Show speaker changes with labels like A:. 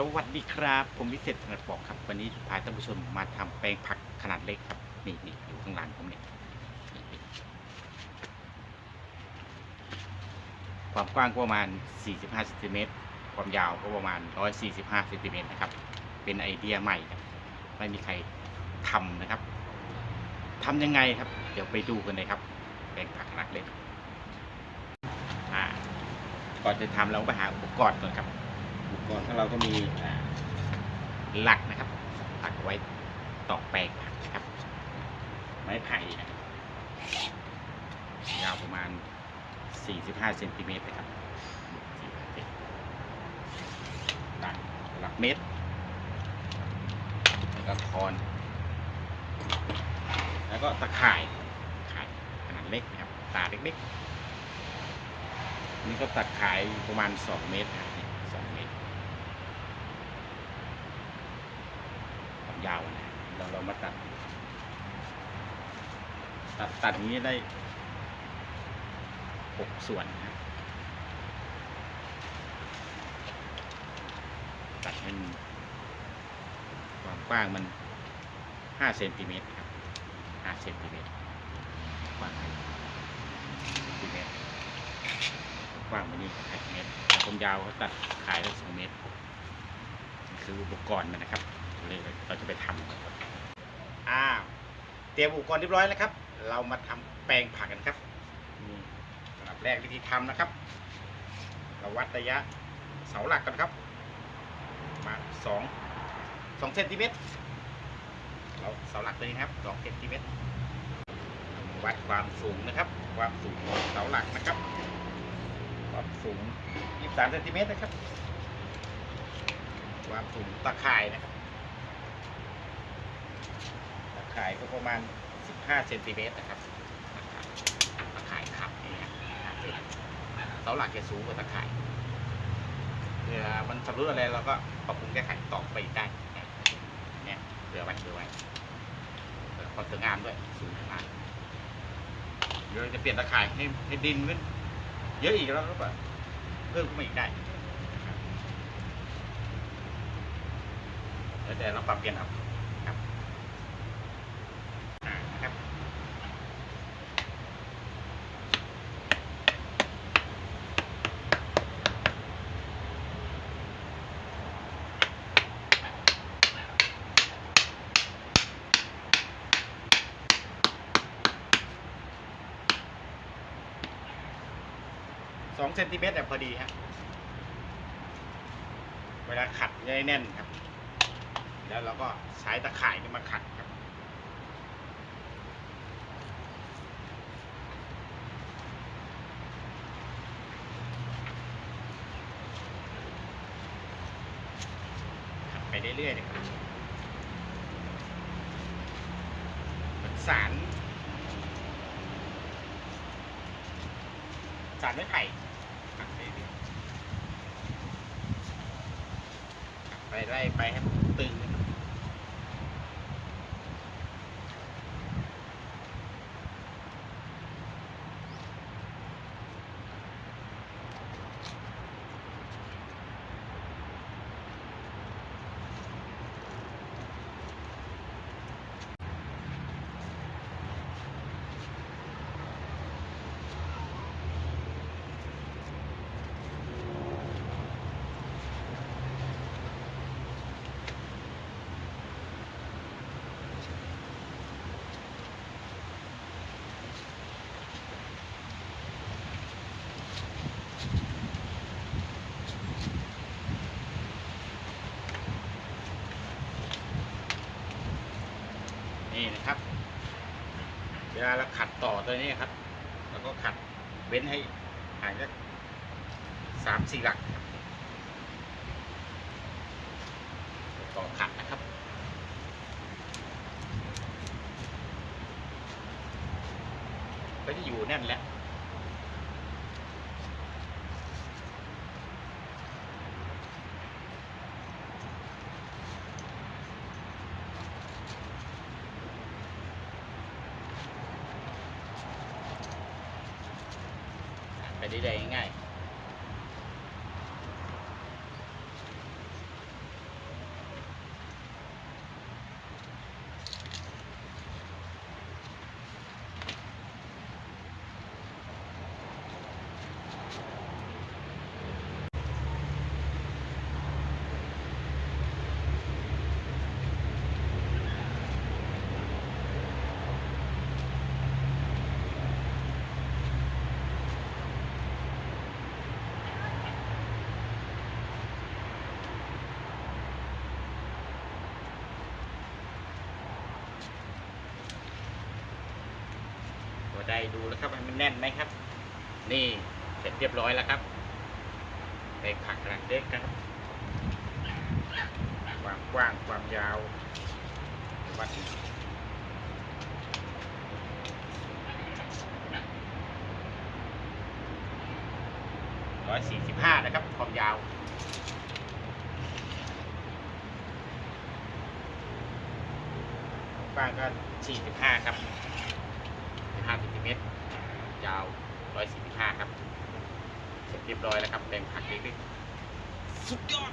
A: สวัสดีครับ ผมวิเศษถนัดบอกครับ วันนี้พาท่านผู้ชมมาทำแปลงผักขนาดเล็กครับนี่นี่อยู่ข้างหลังผมเนี่ยความกว้างก็ประมาณ 45เซนติเมตรความยาวก็ประมาณ 145เซนติเมตรนะครับ เป็นไอเดียใหม่ครับไม่มีใครทำนะครับทำยังไงครับ เดี๋ยวไปดูกันเลยครับ แปลงผักขนาดเล็กก่อนจะทำเราไปหาอุปกรณ์ก่อนครับ อุปกรณ์ของเราก็มีหลักนะครับหลักไว้ตอกแปลงผักนะครับ ไม้ไผ่นะยาวประมาณ 45เซนติเมตรนะครับ45เซนตัดหลักเมตรแล้วก็คอนแล้วก็ตะข่ายข่ายขนาดเล็กนะครับ ตาเล็กๆนี่ก็ตัดขายประมาณ 2 เมตรนะครับนี่2เมตร ความยาวนะเราเรามาตัด ตัดตัดอย่างนี้ได้หกส่วนนะครับตัดให้มันความกว้างมันห้าเซนติเมตรครับห้าเซนติเมตรกว้างเซนติเมตรกว้างมันนี่ห้าเมตรแต่ความยาวเขาตัดขายได้สองเมตร คืออุปกรณ์มันนะครับ เราจะไปทำอ้าวเตรียมอุปกรณ์เรียบร้อยแล้วครับ เรามาทำแปลงผักกันครับสำหรับแรกวิธีทำนะครับ เราวัดระยะเสาหลักกันครับ มาสองสองเซนติเมตรเราเสาหลักตัวนี้ครับสองเซนติเมตรวัดความสูงนะครับ ความสูงของเสาหลักนะครับความสูง23เซนติเมตรนะครับ ความสูงตะข่ายนะครับ ตะข่ายก็ประมาณ 15เซนติเมตรนะครับตะข่ายขับเนี่ฮะ15เซนเสาหลักจะสูงกว่าตะข่ายเผื่อมันชำรุดอะไรเราก็ปรับปรุงแก้ไขต่อไปได้เนี่ยเผื่อไว้เผื่อไว้เผื่อความสวยงามด้วยสูงมากเดี๋ยวจะเปลี่ยนตะข่ายให้ให้ดินขึ้นเยอะอีกแล้วหรือเปล่าเพิ่มขึ้นมาอีกได้แล้วแต่เราปรับเปลี่ยนเอาครับอ่า สองเซนติเมตรเนี่ยพอดีครับเวลาขัดจะได้แน่นครับ แล้วเราก็ใช้ตะข่ายนี่มาขัดครับขัดไปเรื่อยๆเลยครับเหมือนสาร สารไม้ไผ่ขัดไปเรื่อยขัด ไล่ไปให้มันตึง เวลาเราขัดต่อตัวนี้ครับเราก็ขัดเว้นให้ห่างสักสามสี่หลักต่อขัดนะครับก็จะอยู่แน่นแล้ว ไปเรื่ ได้ดูแล้วครับมันแน่นไหมครับ นี่เสร็จเรียบร้อยแล้วครับในผักขนาดเล็กครับ ความกว้างความยาววัดร้อยสี่สิบห้านะครับ ความยาวกว้างก็สี่สิบห้าครับห้าเซนติเมตร ยาว 145 ครับ เสร็จเรียบร้อยแล้วครับแปลงผักเล็กๆสุดยอด